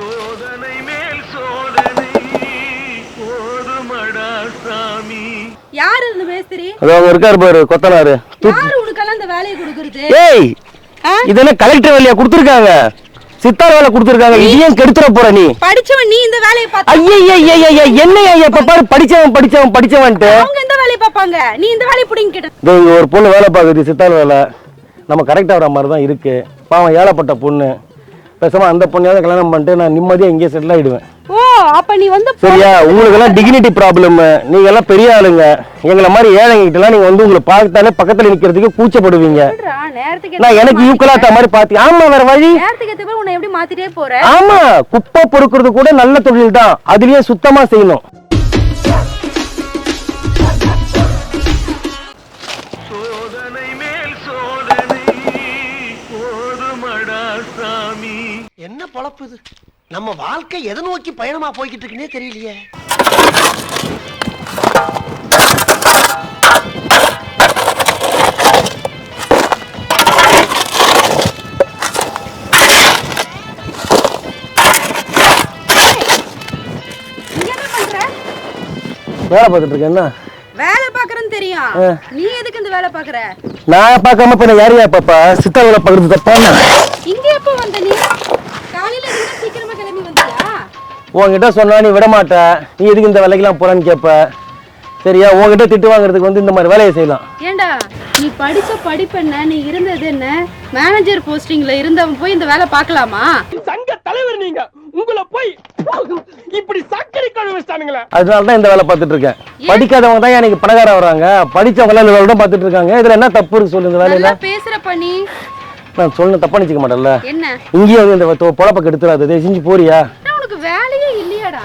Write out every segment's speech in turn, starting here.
சோதனை மேல் சோதனை. போதுமடா சாமி. யார் இந்த மேஸ்திரி அது அவங்க இருக்காரு பாரு கொத்தனாரு. யாரு உனக்கெல்லாம் இந்த வேலையை கொடுக்கறது? ஏய்? இதெல்லாம் கலெக்டர் வேலையா கொடுத்துருக்காங்க? சித்தார் வேலை கொடுத்துருக்காங்க இதையும் கெடுத்துற போற நீ? படிச்சவன் நீ இந்த வேலையை பார்த்த ஐயா என்னையா எப்ப பாரு படிச்சவன் படிச்சவன் படிச்சவன்ட்டு. அவங்க இந்த வேலையை பார்ப்பாங்க? நீ இந்த வேலையை பிடிங்க கிட்ட இதோ இங்க ஒரு பொண்ணு வேலை பார்க்குது சித்தார் வேலை. நம்ம கரெக்டாக வர மாதிரி தான் இருக்கு. பாவம் ஏழப்பட்ட பொண்ணு. பேசாம அந்த பொண்ணையாவது கல்யாணம் பண்ணிட்டு நான் நிம்மதியாக இங்கேயே செட்டில் ஆயிடுவேன். ஓ அப்ப நீ வந்து சரியா? உங்களுக்கெல்லாம் டிகினிட்டி ப்ராப்ளம் நீங்க எல்லாம் பெரிய ஆளுங்க. எங்களை மாதிரி ஏழைங்கிட்டலாம் நீங்க வந்து உங்களை பார்த்தாலே பக்கத்துல நிக்கிறதுக்கு கூச்சப்படுவீங்க. நான் எனக்கு ஈக்குவலா அந்த மாதிரி பாத்தி ஆமா வேற வழி? உன்னை எப்படி மாத்திட்டே போற? ஆமா குப்பை பொறுக்கிறது கூட நல்ல தொழில் தான் அதுலயே சுத்தமா செய்யணும். பொழப்பு இது நம்ம வாழ்க்கை எதை நோக்கி பயணமா போய்கிட்டு இருக்குன்னே தெரியலையே. வேலை பார்த்துட்டு இருக்கேன் என்ன? வேலை பாக்குறேன்னு தெரியும். நீ எதுக்கு இந்த வேலை பாக்குற நான் பார்க்காம நான் யாரையா பாப்பா சித்தா வேலை பார்க்கறது தப்பான இங்க எப்போ வந்த நீ காலையில இருந்து சீக்கிரமா கிளம்பி வந்தியா உன்கிட்ட சொன்னா நீ விட மாட்ட. நீ எதுக்கு இந்த வேலைக்கெல்லாம் போறான்னு கேப்ப. சரியா? உன்கிட்ட திட்டு வாங்குறதுக்கு வந்து இந்த மாதிரி வேலையை செய்யலாம். ஏண்டா நீ படிச்ச படிப்பு என்ன? நீ இருந்தது என்ன? மேனேஜர் போஸ்டிங்ல இருந்தவன் போய் இந்த வேலை பார்க்கலாமா? சங்க தலைவர் நீங்க. உங்களை போய் இப்படி சக்கரை கழுவ வச்சிட்டானுங்களே. அதனால தான் இந்த வேலை பார்த்துட்டு இருக்கேன். படிக்காதவங்க தான் எனக்கு பணக்காரன் வராங்க. படிச்சவங்க எல்லாம் இந்த வேலை தான் பார்த்துட்டு இருக்காங்க. இதுல என்ன தப்பு இருக்கு சொல்லு இந்த வேலையில? பேசுற பண்ணி நான் சொன்ன தப்பா நினைச்சுக்க மாட்டேன்ல. என்ன? இங்கேயும் வந்து இந்த பொழப்ப கெடுத்துறாது. செஞ்சு போறியா ஆனா உனக்கு வேலையே இல்லையாடா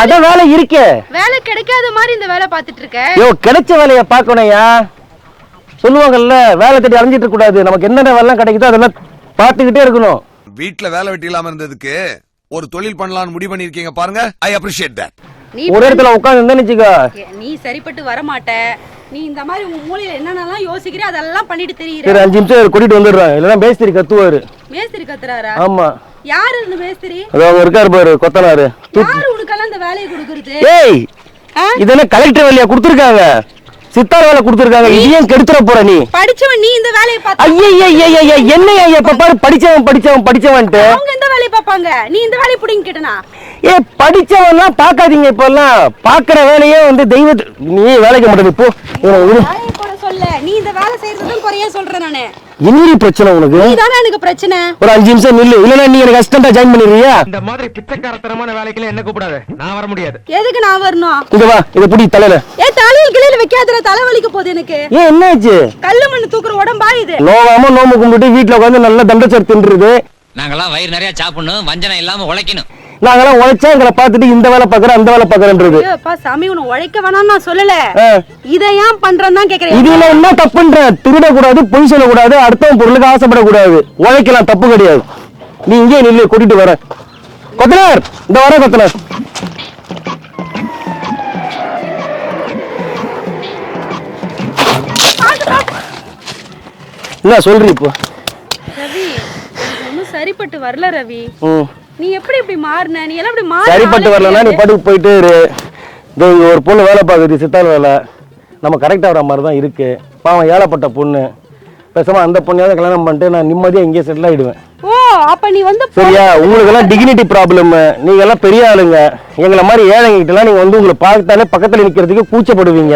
அதான் வேலை இருக்கே. வேலை கிடைக்காத மாதிரி இந்த வேலை பார்த்துட்டு இருக்க. யோ கிடைச்ச வேலையை பார்க்கணும்யா. சொல்லுவாங்கல்ல வேலை தேடி அலைஞ்சிட்டு இருக்க கூடாது. நமக்கு என்னென்ன வேலை கிடைக்குதோ அதெல்லாம் பார்த்துக்கிட்டே இருக்கணும். வீட்ல வேலை வெட்டி இல்லாம இருந்ததுக்கு ஒரு தொழில் பண்ணலாம்னு முடிவு பண்ணிருக்கீங்க பாருங்க. ஐ அப்ரிஷியேட் தட் நீ ஒரு இடத்துல உட்காந்து இருந்தா நிச்சுக்கோ நீ சரிப்பட்டு வர மாட்ட நீ இந்த மாதிரி உன் மூலையில என்னென்னலாம் யோசிக்கிற அதெல்லாம் பண்ணிட்டு தெரியுற. சரி அஞ்சு நிமிஷம் கூட்டிட்டு வந்துடுறேன் இல்லைன்னா பேஸ்திரி கத்துவாரு. மேஸ்திரி கத்துறாரா? ஆமா. யாரு இந்த மேஸ்திரி? அது அவங்க இருக்காரு பாரு கொத்தனாரு. யாரு வேலையை கொடுக்கறது. ஏய் ஆ? இதெல்லாம் கலெக்டர் வேலையா கொடுத்துருக்காங்க? சித்தார் வேலை கொடுத்துருக்காங்க. இதையும் கெடுத்துற போற நீ? படிச்சவன் நீ இந்த வேலையை பார்த்த ஐயா எப்ப பாரு படிச்சவன் படிச்சவன் படிச்சவன்ட்டு. அவங்க இந்த வேலையை பார்ப்பாங்க? நீ இந்த வேலையை பிடிங்க கேட்டனா? ஏ படிச்சவன்லாம் பார்க்காதீங்க இப்பெல்லாம். பார்க்குற வேலையே வந்து தெய்வத்து நீ வேலைக்கு மாட்டேன் இப்போ வேலையை போட சொல்ல. நீ இந்த வேலை செய்யறதும் குறைய சொல்றேன் நானு. என்னடி பிரச்சனை உனக்கு? நீ தானே எனக்கு பிரச்சனை. ஒரு அஞ்சு நிமிஷம் நில்லு. இல்லைன்னா நீ எனக்கு அசிஸ்டண்டா ஜாயின் பண்ணிடுறியா? இந்த மாதிரி பிச்சைக்காரத்தனமான வேலைக்கெல்லாம் என்ன கூப்பிடாத? நான் வர முடியாது. எதுக்கு நான் வரணும்? இங்க வா. இதை பிடி தலையில. ஏ தலையில் கிளையில வைக்காத தலைவலிக்க போகுது எனக்கு. ஏன் என்னாச்சு? கல்லு மண்ணு தூக்குற உடம்பா இது? நோவாம நோம்பு கும்பிட்டு வீட்டுல உட்காந்து நல்லா தண்டச்சர் தின்றுது. நாங்கெல்லாம் வயிறு நிறைய சாப்பிடணும் வஞ்சனம் இல்லாம உழைக்கணும். நாங்கெல்லாம் உழைச்சா எங்களை பார்த்துட்டு இந்த வேலை பார்க்குறேன் அந்த வேலை அப்பா சாமி உன்னை உழைக்க வேணாம்னு நான் சொல்லல. இதை ஏன் பண்றேன்னு தான் கேக்குறேன். இதுல என்ன தப்புன்ற? திருடக்கூடாது பொய் சொல்லக்கூடாது அடுத்தவன் பொருளுக்கு ஆசைப்படக்கூடாது. உழைக்கலாம் தப்பு கிடையாது. நீ இங்கே நில்லு கூட்டிட்டு வர. கொத்தனார் இந்த வர கொத்தனார். என்ன சொல்றீ இப்போ? ரவி சரிப்பட்டு வரல ரவி. நீ எப்படி இப்படி மாறின? நீ எல்லாம் இப்படி மாறி சரிப்பட்டு வரலன்னா நீ பாட்டுக்கு போயிட்டு இரு. இதோ இங்க ஒரு பொண்ணு வேலை பார்க்குது சித்தாள் வேலை. நம்ம கரெக்டாக வர மாதிரி தான் இருக்கு. பாவம் ஏழப்பட்ட பொண்ணு. பேசாம அந்த பொண்ணையாவது கல்யாணம் பண்ணிட்டு நான் நிம்மதியாக இங்கேயே செட்டில் ஆயிடுவேன். ஓ அப்ப நீ வந்து சரியா? உங்களுக்கெல்லாம் டிகினிட்டி ப்ராப்ளம் நீங்க எல்லாம் பெரிய ஆளுங்க. எங்களை மாதிரி ஏழைங்கிட்டலாம் நீங்க வந்து உங்களை பார்த்தாலே பக்கத்துல நிக்கிறதுக்கு கூச்சப்படுவீங்க.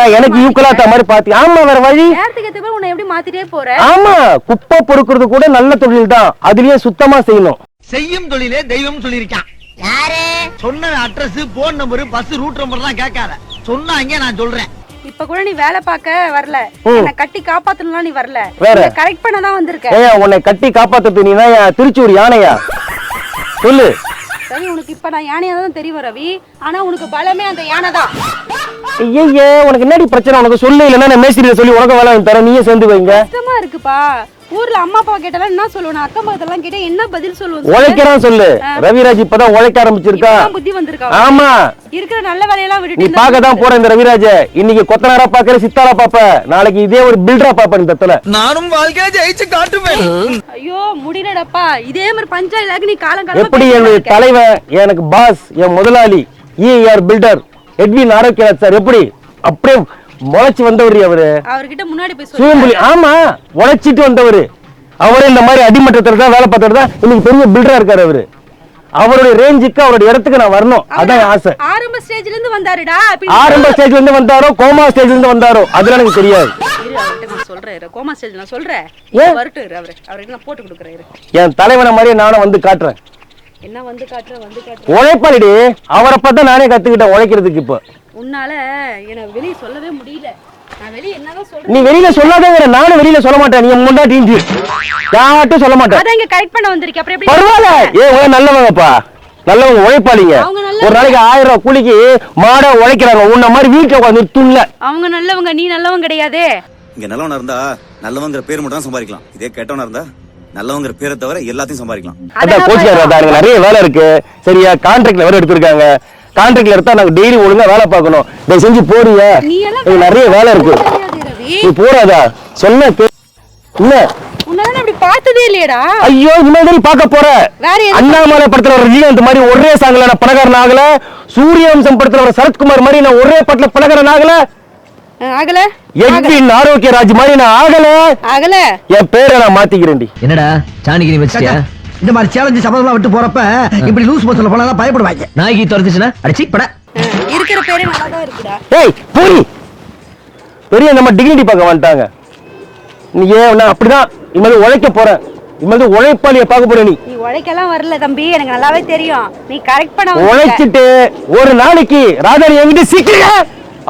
நான் எனக்கு ஈக்குவலா அந்த மாதிரி பாத்தி ஆமா வேற வழி. நேரத்துக்கு உன்னை எப்படி மாத்திட்டே போற? ஆமா குப்பை பொறுக்கிறது கூட நல்ல தொழில் தான். அதுலயே சுத்தமா செய்யணும். செய்யும் தொழிலே தெய்வம் சொல்லியிருக்கான். யாரு? சொன்ன address phone number bus route number எல்லாம் கேட்காத. சொன்னாங்க நான் சொல்றேன். இப்ப கூட நீ வேலை பார்க்க வரல. என்ன கட்டி காப்பாத்தணும்லாம் நீ வரல. வேற? கரெக்ட் பண்ண தான் வந்திருக்க. ஏன் உன்னை கட்டி காப்பாத்துறது நீ தான் திருச்சூர் யானையா? சொல்லு. ரவி உனக்கு இப்ப நான் யானையா தான் தெரியும் ரவி. ஆனா உனக்கு பலமே அந்த யானை தான். ஐயே உனக்கு என்னடி பிரச்சனை? உனக்கு சொல்லு இல்லைன்னா நான் மேஸ்திரியை சொல்லி உனக்கு வேலை தரேன். நீயே சேர்ந்து வைங்க. கஷ்டமா இருக்குப்பா. ஊர்ல அம்மா அப்பா கேட்டாலும் என்ன சொல்லுவேன்? அக்கம் பக்கத்தெல்லாம் கேட்டா என்ன பதில் சொல்லுவேன் சொல்லு? உழைக்கிறான் சொல்லு. ரவிராஜ் இப்பதான் உழைக்க ஆரம்பிச்சிருக்கான் இப்பதான் புத்தி வந்திருக்கா ஆமா. இருக்கிற நல்ல வேலையெல்லாம் நீ விட்டுட்டு இந்த பார்க்க தான் போற இந்த ரவிராஜ. இன்னைக்கு கொத்தனாரா பாக்குற சித்தாரா பாப்ப நாளைக்கு இதே ஒரு பில்டரா பாப்ப இந்த இடத்துல நானும் வாழ்க்கையை ஜெயிச்சு காட்டுவேன். ஐயோ முடியலடாப்பா. இதே மாதிரி பஞ்சாயத்து நீ காலம் காலமா எப்படி என்னுடைய. தலைவன் எனக்கு பாஸ் என் முதலாளி E R builder Edwin Arokiyaraj sir எப்படி? அப்படியே முளைச்சு வந்தவர் அவரு. அவர்கிட்ட முன்னாடி போய் சொல்லு. சூம்புலி ஆமா உழைச்சிட்டு வந்தவர். அவரு இந்த மாதிரி அடிமட்டத்துல தான் வேலை பார்த்தவர் தான் இன்னைக்கு பெரிய பில்டரா இருக்காரு அவரு. அவருடைய ரேஞ்சுக்கு அவருடைய இடத்துக்கு நான் வரணும். அதான் ஆசை. ஆரம்ப ஸ்டேஜ்ல இருந்து வந்தாருடா ஆரம்ப ஸ்டேஜ்ல இருந்து வந்தாரோ கோமா ஸ்டேஜ்ல இருந்து வந்தாரோ அதெல்லாம் எனக்கு தெரியாது. கோமா ஸ்டேஜ் நான் சொல்றேன். அவரு. நான் போட்டு கொடுக்குறேன். என் தலைவனை மாதிரியே நானும் வந்து காட்டுறேன். என்ன வந்து காட்டுறேன் வந்து காட்டுறேன் உழைப்பாளிடி அவரை பார்த்தா நானே கத்துக்கிட்டேன் உழைக்கிறதுக்கு இப்போ. உன்னால எனக்கு வெளிய சொல்லவே முடியல. நான் வெளிய என்னதான் சொல்றேன் நீ வெளியில சொல்லாதங்கிற நானும் வெளியில சொல்ல மாட்டேன். நீ முன்னாடி யார்ட்டும் சொல்ல மாட்டேன். அதான் இங்க கரெக்ட் பண்ண வந்திருக்கேன் அப்புறம் எப்படி? பரவாயில்ல. ஏ உங்க நல்லவங்கப்பா. நல்லவங்க உழைப்பாளிங்க. அவங்க நல்லவங்க. ஒரு நாளைக்கு ஆயிரம் ரூபாய் கூலிக்கு மாடா உழைக்கிறாங்க. உன்ன மாதிரி வீட்டுல உட்காந்து துண்ல அவங்க நல்லவங்க நீ நல்லவங்க கிடையாதே. இங்க நல்லவனா இருந்தா நல்லவங்கிற பேர் மட்டும் தான் சம்பாதிக்கலாம். இதே கெட்டவனா இருந்தா நல்லவங்கிற பேரை தவிர எல்லாத்தையும் சம்பாதிக்கலாம். அதான் கோச்சிக்காரா நிறைய வேலை இருக்கு. சரியா கான்ட்ராக்ட்ல வேற எடுத்திருக்காங்க. கான்ட்ராக்ட்ல எடுத்தா நாங்க டெய்லி ஒழுங்கா வேலை பார்க்கணும். தயவு செஞ்சு போறீங்க நிறைய வேலை இருக்கு. நீ போறாதா சொன்ன இல்ல பார்த்ததே இல்லையடா. ஐயோ நீ பார்க்க போற? அண்ணாமலை படத்துல ஒரு ரஜினிகாந்த் மாதிரி ஒரே சாங்ல நான் பணக்காரன் ஆகல. சூரியவம்சம் படத்துல ஒரு சரத்குமார் மாதிரி நான் ஒரே பாட்டுல பணக்காரன் ஆகல. ஆகல? எட்வின் ஆரோக்கியராஜ் மாதிரி நான் ஆகல. ஆகல. என் பேரை நான் மாத்திக்கிறேன்டி. என்னடா சாணிக்கு நீ இந்த மாதிரி சேலஞ்சு சபதம்லாம் விட்டு போறப்ப இப்படி லூஸ் பஸ்ல போனா பயப்படுவாங்க. நாய்க்கு துரத்துச்சுன்னா அடிச்சு பட இருக்கிற பேரே நல்லா தான் இருக்குடா. ஏய் பூரி பெரிய நம்ம டிகினிட்டி பார்க்க வந்துட்டாங்க. நீ ஏன் நான் அப்படிதான் இனிமேல் உழைக்க போறேன் இனிமேல் உழைப்பாளிய பார்க்க போற நீ. நீ உழைக்கலாம் வரல தம்பி எனக்கு நல்லாவே தெரியும். நீ கரெக்ட் பண்ண. உழைச்சிட்டு ஒரு நாளைக்கு ராதாரி என்கிட்ட சிக்கிறேன்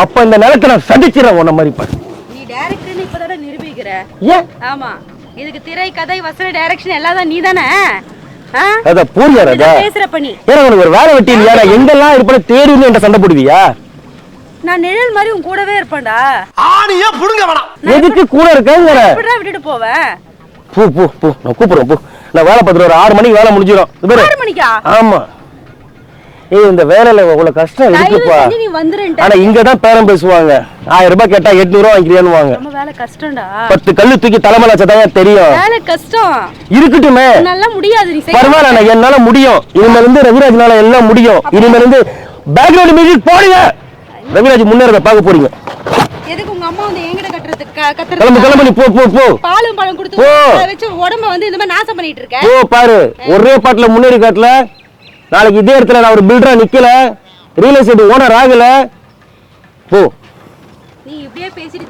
அப்ப இந்த நிலத்தை நான் சடிச்சிடறேன் உன்ன மாதிரி பாரு. நீ டைரக்டர்னு இப்பதானே நிரூபிக்கிற? ஏன்? ஆமா. இதுக்கு திரை கதை வசன டைரக்ஷன் எல்லாம் தான் நீ தானே அத பூரியா ராதா பேசுறப்ப நீ ஏன்னா உனக்கு ஒரு வேலை வெட்டி இல்லையா? நான் எங்கெல்லாம் இருப்பேன் தேடி வந்து என்கிட்ட சண்டை போடுவியா? நான் நிழல் மாதிரி உன் கூடவே இருப்பேன்டா. ஆணியா புடுங்க வேணாம். எதுக்கு கூட இருக்கேங்கிற? எப்படிடா விட்டுட்டு போவேன். பூ பூ பூ. நான் கூப்பிடுறேன் பூ. நான் வேலை பார்த்துட்டு ஒரு ஆறு மணிக்கு வேலை முடிஞ்சிடும். ஆறு மணிக்கா? ஆமா. ஏய் இந்த வேலையில இவ்வளவு கஷ்டம் இருக்குப்பா. ஆனா இங்க தான் பேரம் பேசுவாங்க. ஆயிரம் ரூபாய் கேட்டா எட்நூறு ரூபாய் வாங்கிக்கிறியான்னு ரொம்ப வேலை கஷ்டம்டா. பத்து கல்லு தூக்கி தலைமையில வச்சதான் தெரியும். வேலை கஷ்டம். இருக்கட்டுமே. நல்லா முடியாது பரவாயில்ல என்னால முடியும். இனிமேல் இருந்து ரவிராஜ்னால எல்லாம் முடியும். இனிமேல் இருந்து பேக்ரவுண்ட் மியூசிக் போடுங்க. ரவிராஜ் முன்னேறத பார்க்க போறீங்க. எதுக்கு உங்க அம்மா வந்து என்கிட்ட கட்டுறதுக்கு க- கிளம்பு கத்துறது கிளம்பு நீ போ போ போ. பாலும் பழம் கொடுத்து போ. அதை வச்சு உடம்ப வந்து இந்த மாதிரி நாசம் பண்ணிட்டு இருக்க? போ பாரு. ஒரே பாட்டுல முன்னேறி காட்டல. நாளைக்கு இதே இடத்துல நான் ஒரு பில்டரா நிக்கல. ரியல் எஸ்டேட் ஓனர் ஆகல. போ. நீ இப்படியே பேசிட்டு